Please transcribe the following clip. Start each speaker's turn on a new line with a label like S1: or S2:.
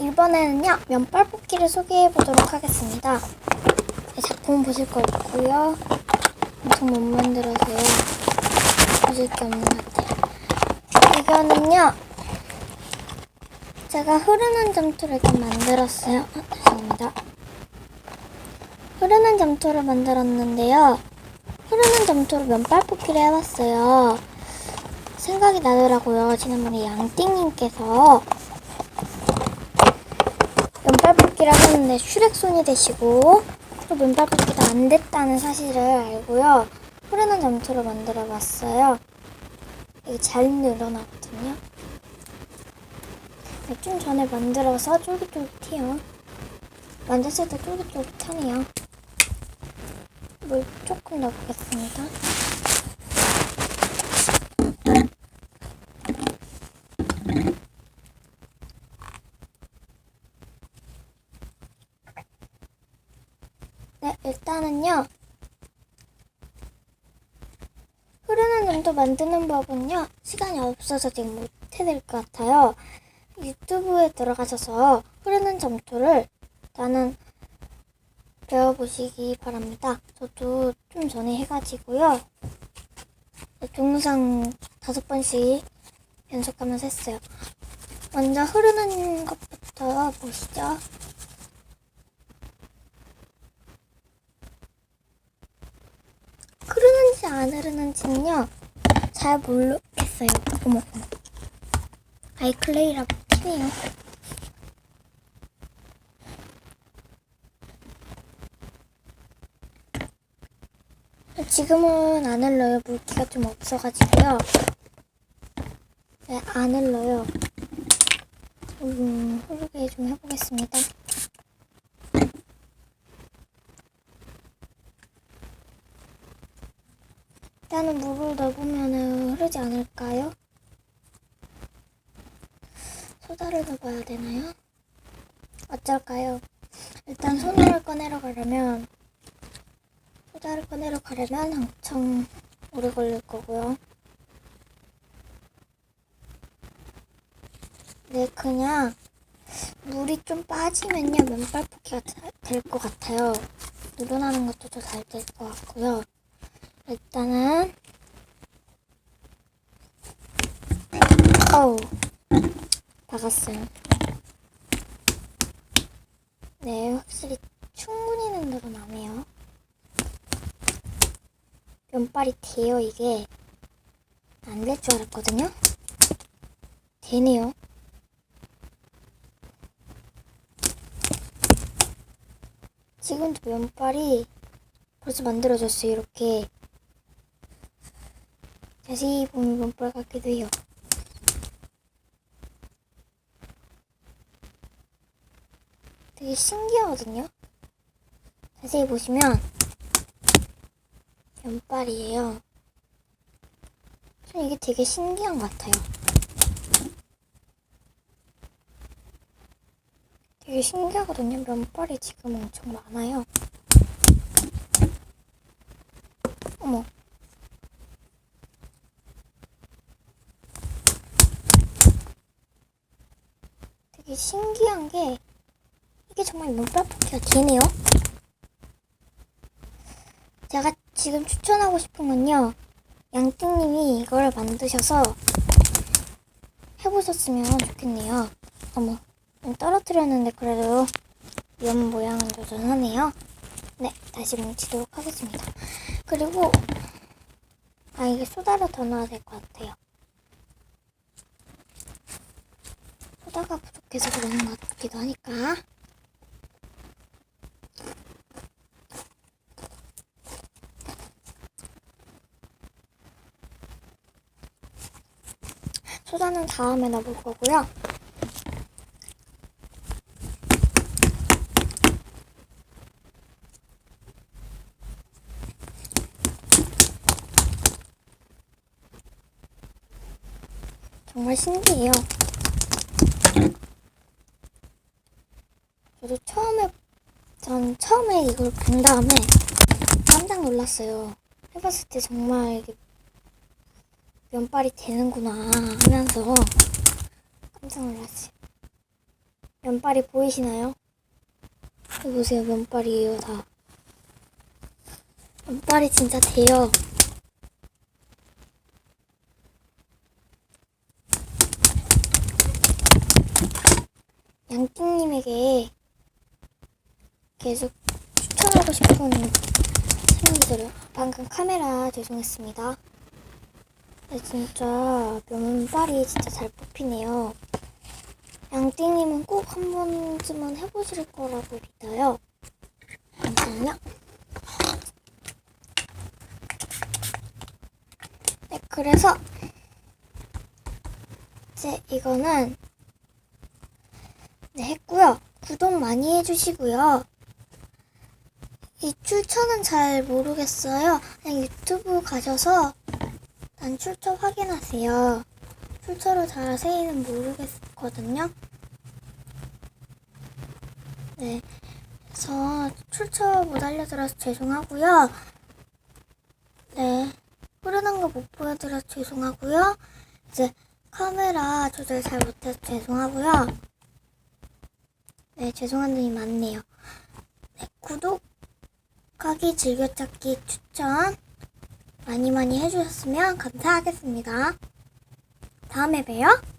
S1: 이번에는요, 면발 뽑기를 소개해 보도록 하겠습니다. 네, 작품 보실 거 없고요. 엄청 못 만들어서요. 보실 게 없는 것 같아요. 이거는요, 제가 흐르는 점토를 일단 만들었어요. 아, 죄송합니다. 흐르는 점토를 만들었는데요. 흐르는 점토로 면발 뽑기를 해봤어요. 생각이 나더라고요. 지난번에 양띵님께서 면발 뽑기를 하셨는데 슈렉 손이 되시고 또 면발 뽑기가 안 됐다는 사실을 알고요. 흐르는 점토로 만들어 봤어요. 이게 잘 늘어나거든요. 네, 좀 전에 만들어서 쫄깃쫄깃해요. 만졌을 때 쫄깃쫄깃하네요. 물 조금 넣어보겠습니다. 일단은요. 흐르는 점도 만드는 법은요. 시간이 없어서 지금 못 해드릴 것 같아요. 유튜브에 들어가셔서 흐르는 점토를 나는 배워보시기 바랍니다. 저도 좀 전에 해가지고요. 동영상 다섯 번씩 연속하면서 했어요. 먼저 흐르는 것부터 보시죠. 흐르는지 안 흐르는지는요, 잘 모르겠어요. 어머. 아이클레이라고 치네요. 지금은 안 흘러요. 물기가 좀 없어가지고요. 네, 안 흘러요. 음, 흐르게 좀 해보겠습니다. 일단은 물을 넣어보면 흐르지 않을까요? 소다를 넣어봐야 되나요? 어쩔까요? 일단 손을 꺼내러 가려면 소다를 꺼내러 가려면 엄청 오래 걸릴 거고요. 네, 그냥 물이 좀 빠지면요 면발 뽑기가 될 것 같아요. 늘어나는 것도 더 잘 될 것 같고요. 일단은 어우 박았어요. 네, 확실히 충분히는 늘어나네요. 면발이 돼요, 이게. 안 될 줄 알았거든요? 되네요. 지금도 면발이 벌써 만들어졌어요, 이렇게. 자세히 보면 면발 같기도 해요. 되게 신기하거든요? 자세히 보시면 면발이에요. 전 이게 되게 신기한 것 같아요. 되게 신기하거든요. 면발이 지금 엄청 많아요. 어머. 되게 신기한 게 이게 정말 면발 뽑기가 되네요. 제가 지금 추천하고 싶은 건요. 양띵님이 이걸 만드셔서 해보셨으면 좋겠네요. 어머, 좀 떨어뜨렸는데 그래도 면 모양은 여전하네요. 네, 다시 뭉치도록 하겠습니다. 그리고 아 이게 소다를 더 넣어야 될 것 같아요. 소다가 부족 해서 그러는 것 같기도 하니까. 소다는 다음에 넣어볼 거고요. 정말 신기해요. 저도 처음에, 전 처음에 이걸 본 다음에 깜짝 놀랐어요. 해봤을 때 정말 이게 면발이 되는구나 하면서 깜짝 놀랐어요. 면발이 보이시나요? 보세요, 면발이에요, 다. 면발이 진짜 돼요. 양띵님에게 계속 추천하고 싶은 친구들을 방금 카메라 죄송했습니다. 네, 진짜 면발이 진짜 잘 뽑히네요. 양띵님은 꼭 한 번쯤은 해보실 거라고 믿어요. 잠시만요. 네, 그래서 이제 이거는 네, 했고요. 구독 많이 해주시고요. 이 출처는 잘 모르겠어요. 그냥 유튜브 가셔서 난 출처 확인하세요. 출처를 자세히는 모르겠거든요. 네. 그래서 출처 못 알려드려서 죄송하고요. 네. 흐르는 거 못 보여드려서 죄송하고요. 이제 카메라 조절 잘 못해서 죄송하고요. 네, 죄송한 점이 많네요. 네, 구독 하기, 즐겨찾기 추천 많이 많이 해주셨으면 감사하겠습니다. 다음에 봬요.